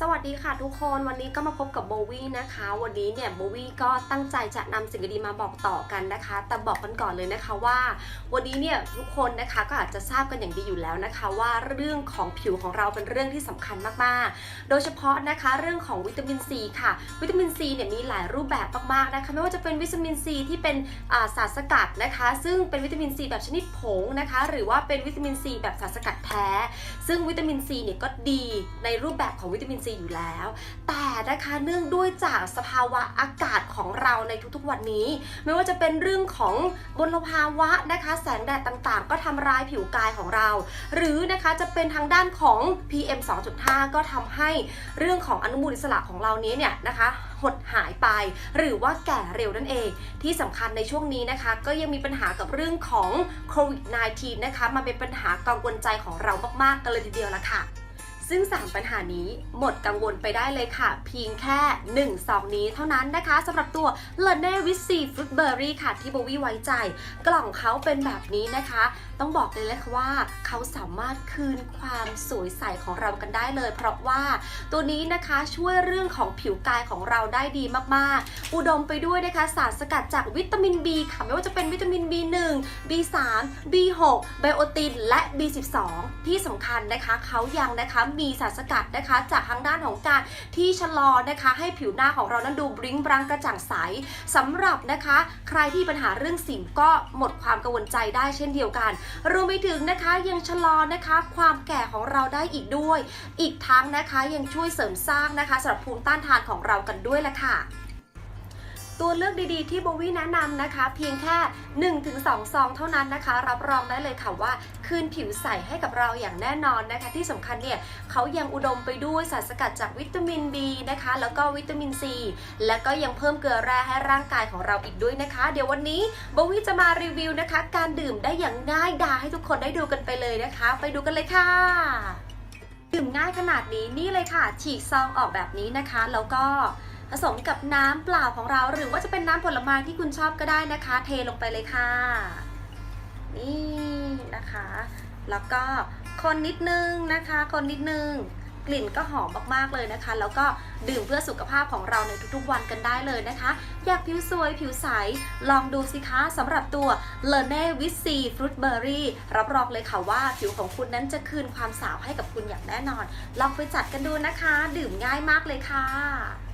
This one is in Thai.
สวัสดีค่ะทุกคนวันนี้ก็มาพบกับโบวี่นะคะ วันนี้เนี่ยโบวี่ก็ตั้งใจจะนำสิ่งดีมาบอกต่อกันนะคะ แต่บอกกันก่อนเลยนะคะว่า วันนี้เนี่ยทุกคนนะคะก็อาจจะทราบกันอย่างดีอยู่แล้วนะคะ ว่าเรื่องของผิวของเราเป็นเรื่องที่สำคัญมากๆ โดยเฉพาะนะคะเรื่องของวิตามินซีค่ะ วิตามินซีเนี่ยมีหลายรูปแบบมากๆนะคะไม่ว่าจะเป็นวิตามินซีที่เป็นาสารสกัดนะคะ ซึ่งเป็นวิตามินซีแบบชนิดผงนะคะ หรือว่าเป็นวิตามินซีแบบสารสกัดแท้ ซึ่งวิตามินซีเนี่ยก็ดีในรูปแบบของวิตามินซีอยู่แล้ว แต่นะคะเนื่องด้วยจากสภาวะอากาศของเราในทุกๆวันนี้ ไม่ว่าจะเป็นเรื่องของมลภาวะนะคะ แสงแดดต่างๆ ก็ทำร้ายผิวกายของเรา หรือนะคะจะเป็นทางด้านของ PM 2.5 ก็ทำให้เรื่องของอนุมูลอิสระของเรานี้เนี่ยนะคะหดหายไป หรือว่าแก่เร็วนั่นเอง ที่สำคัญในช่วงนี้นะคะ ก็ยังมีปัญหากับเรื่องของโควิด -19 นะคะมาเป็นปัญหากังวลใจของเรามากๆกันเลยทีเดียวละค่ะ ซึ่ง 3 ปัญหานี้หมดกังวลไปได้เลยค่ะ เพียงแค่ 1 2 นี้เท่านั้นนะคะสำหรับตัว l e n e with C Fruit Berry ค่ะ ที่โบวี่ไว้ใจ กล่องเขาเป็นแบบนี้นะคะ ต้องบอกเลยนะคะว่าเขาสามารถคืนความสวยใสของเรากันได้เลย เพราะว่าตัวนี้นะคะช่วยเรื่องของผิวกายของเราได้ดีมากๆ อุดมไปด้วยนะคะสารสกัดจากวิตามิน B ค่ะไม่ว่าจะเป็นวิตามิน B1 B3 B6 ไบโอตินและ B12 ที่สำคัญนะคะเขายังนะคะมีสารสกัดนะคะ จากทางด้านของการที่ชะลอนะคะ ให้ผิวหน้าของเรานั้นดูบริ้งบรังกระจ่างใสสำหรับนะคะ ใครที่ปัญหาเรื่องสิวก็หมดความกังวลใจได้เช่นเดียวกัน รวมไปถึงนะคะยังชะลอนะคะความแก่ของเราได้อีกด้วย อีกทั้งนะคะยังช่วยเสริมสร้างนะคะสำหรับภูมิต้านทานของเรากันด้วยละค่ะ ตัวเลือกดีๆที่โบวี่แนะนำนะคะ เพียงแค่ 1-2 ซองเท่านั้นนะคะ รับรองได้เลยค่ะว่า คืนผิวใสให้กับเราอย่างแน่นอนนะคะ ที่สำคัญเนี่ยเขายังอุดมไปด้วยสารสกัดจากวิตามิน B นะคะ แล้วก็วิตามิน C แล้วก็ยังเพิ่มเกลือแร่ให้ร่างกายของเราอีกด้วยนะคะ เดี๋ยววันนี้โบวี่จะมารีวิวนะคะ การดื่มได้อย่างง่ายดายให้ทุกคนได้ดูกันไปเลยนะคะ ไปดูกันเลยค่ะดื่มง่ายขนาดนี้นี่เลยค่ะ ฉีกซองออกแบบนี้นะคะ แล้วก็ ผสมกับน้ำเปล่าของเรา หรือว่าจะเป็นน้ำผลไม้ที่คุณชอบก็ได้นะคะ เทลงไปเลยค่ะ นี่นะคะ แล้วก็คนนิดนึงนะคะ คนนิดนึงกลิ่นก็หอมมากๆเลยนะคะ แล้วก็ดื่มเพื่อสุขภาพของเราในทุกๆวันกันได้เลยนะคะ อยากผิวสวยผิวใส ลองดูสิคะสำหรับตัว l e n e with C Fruit Berry รับรองเลยค่ะว่าผิวของคุณนั้นจะคืนความสาวให้กับคุณอย่างแน่นอน ลองไปจัดกันดูนะคะ ดื่มง่ายมากเลยค่ะ